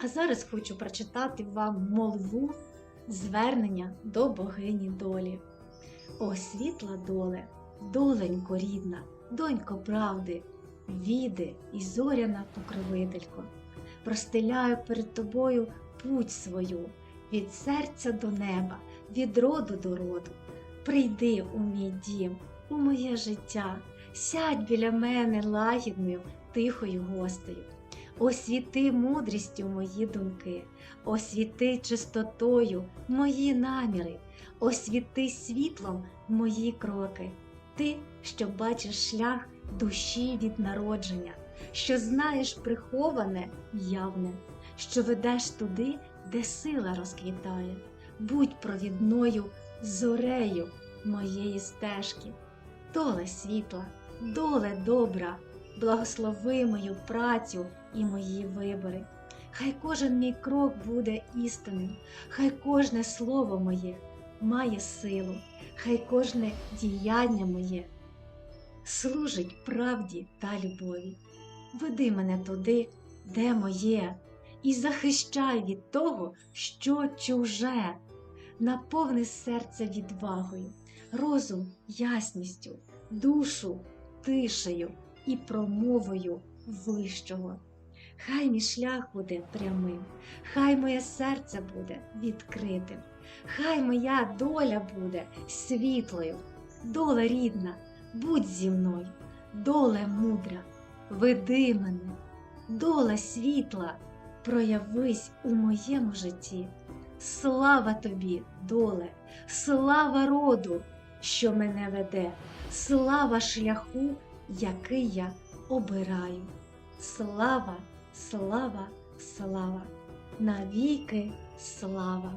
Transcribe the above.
А зараз хочу прочитати вам молву звернення до богині долі. О, світла доле, доленько рідна, донько правди, віди і зоряна покровителько. Простеляю перед тобою путь свою від серця до неба, від роду до роду. Прийди у мій дім, у моє життя, сядь біля мене лагідною, тихою гостею. Освіти мудрістю мої думки, освіти чистотою мої наміри, освіти світлом мої кроки. Ти, що бачиш шлях душі від народження, що знаєш приховане явне, що ведеш туди, де сила розквітає. Будь провідною зорею моєї стежки, доле світла, доле добра, благослови мою працю і мої вибори. Хай кожен мій крок буде істинним, хай кожне слово моє має силу, хай кожне діяння моє служить правді та любові. Веди мене туди, де моє, і захищай від того, що чуже, наповни серце відвагою, розум ясністю, душу тишею і промовою вищого. Хай мій шлях буде прямим, хай моє серце буде відкритим, хай моя доля буде світлою, доля рідна, будь зі мною, доле мудра, веди мене, доля світла, проявись у моєму житті. Слава тобі, доле, слава роду, що мене веде, слава шляху, який я обираю. Слава, слава, слава, навіки слава.